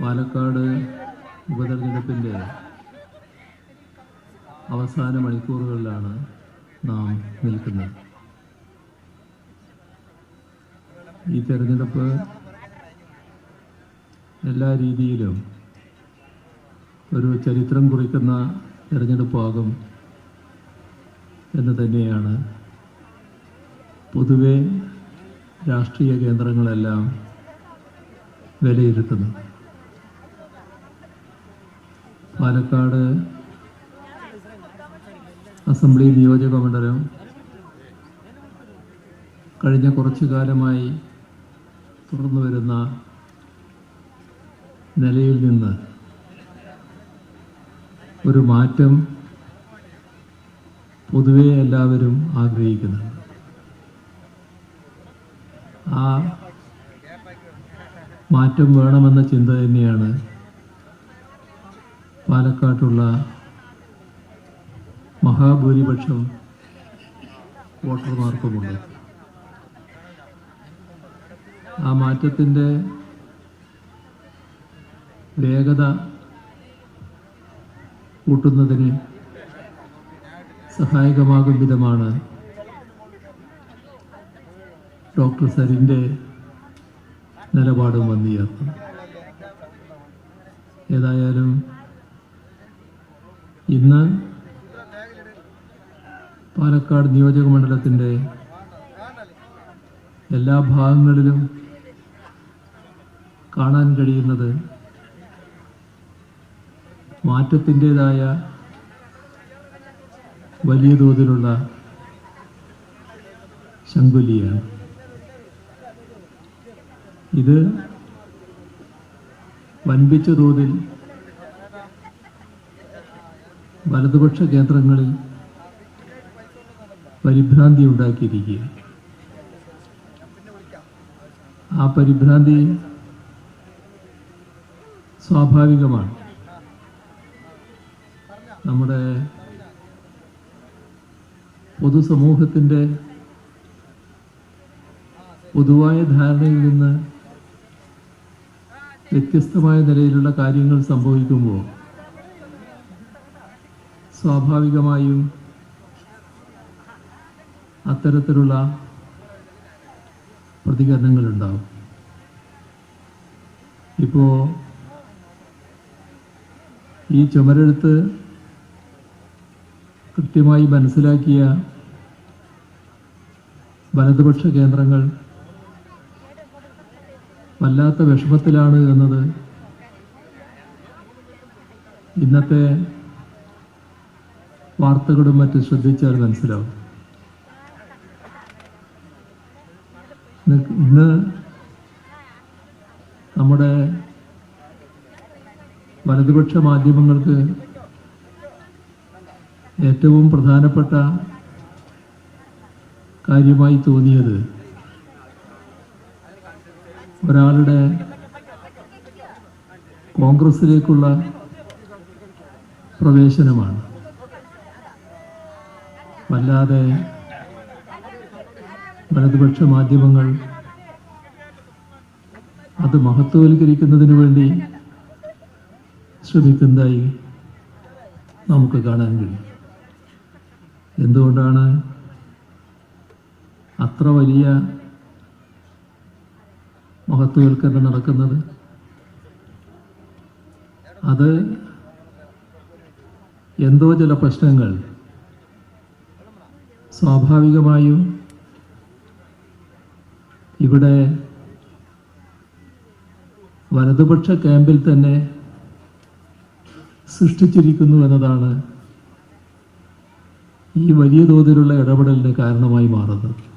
പാലക്കാട് ഉപതെരഞ്ഞെടുപ്പിന്റെ അവസാന മണിക്കൂറുകളിലാണ് നാം നിൽക്കുന്നത്. ഈ തെരഞ്ഞെടുപ്പ് എല്ലാ രീതിയിലും ഒരു ചരിത്രം കുറിക്കുന്ന തിരഞ്ഞെടുപ്പാകും എന്ന് തന്നെയാണ്. പൊതുവെ രാഷ്ട്രീയ കേന്ദ്രങ്ങളെല്ലാം വിലയിരുത്തുന്നത്. പാലക്കാട് അസംബ്ലി നിയോജക മണ്ഡലം കഴിഞ്ഞ കുറച്ചു കാലമായി തുടർന്നു വരുന്ന നിലയിൽ നിന്ന് ഒരു മാറ്റം പൊതുവെ എല്ലാവരും ആഗ്രഹിക്കുന്നുണ്ട്. ആ മാറ്റം വേണമെന്ന ചിന്ത തന്നെയാണ് പാലക്കാട്ടുള്ള മഹാഭൂരിപക്ഷം വോട്ടർമാർക്കുമുണ്ട്. ആ മാറ്റത്തിന്റെ വേഗത കൂട്ടുന്നതിന് സഹായകമാകും വിധമാണ് ഡോക്ടർ സരിന്റെ നിലപാടും വന്നിയർത്ഥം ഏതായാലും ഇന്ന് പാലക്കാട് നിയോജക മണ്ഡലത്തിന്റെ എല്ലാ ഭാഗങ്ങളിലും കാണാൻ കഴിയുന്നത് മാറ്റത്തിന്റെതായ വലിയ തോതിലുള്ള ശങ്കുലിയാണ്. ഇത് വൻപിച്ച തോതിൽ വലതുപക്ഷ കേന്ദ്രങ്ങളിൽ പരിഭ്രാന്തി ഉണ്ടാക്കിയിരിക്കുക ആ പരിഭ്രാന്തി സ്വാഭാവികമാണ്. നമ്മുടെ പൊതുസമൂഹത്തിന്റെ പൊതുവായ ധാരണയിൽ നിന്ന് വ്യത്യസ്തമായ നിലയിലുള്ള കാര്യങ്ങൾ സംഭവിക്കുമ്പോൾ സ്വാഭാവികമായും അത്തരത്തിലുള്ള പ്രതികരണങ്ങളുണ്ടാവും. ഇപ്പോൾ ഈ ചുമരെടുത്ത് കൃത്യമായി മനസ്സിലാക്കിയ വലതുപക്ഷ കേന്ദ്രങ്ങൾ വല്ലാത്ത വിഷമത്തിലാണ് എന്നത് ഇന്നത്തെ വാർത്തകളും മറ്റും ശ്രദ്ധിച്ചാൽ മനസ്സിലാവും. ഇന്ന് നമ്മുടെ വലതുപക്ഷ മാധ്യമങ്ങൾക്ക് ഏറ്റവും പ്രധാനപ്പെട്ട കാര്യമായി തോന്നിയത് ഒരാളുടെ കോൺഗ്രസിലേക്കുള്ള പ്രവേശനമാണ്. വല്ലാതെ വലതുപക്ഷ മാധ്യമങ്ങൾ അത് മഹത്വവൽക്കരിക്കുന്നതിന് വേണ്ടി ശ്രമിക്കുന്നതായി നമുക്ക് കാണാൻ കഴിയും. എന്തുകൊണ്ടാണ് അത്ര വലിയ മഹത്വവൽക്കരണം നടക്കുന്നത്? അത് എന്തോ ചില പ്രശ്നങ്ങൾ സ്വാഭാവികമായും ഇവിടെ വലതുപക്ഷ ക്യാമ്പിൽ തന്നെ സൃഷ്ടിച്ചിരിക്കുന്നു എന്നതാണ് ഈ വലിയ തോതിലുള്ള ഇടപെടലിന് കാരണമായി മാറുന്നത്.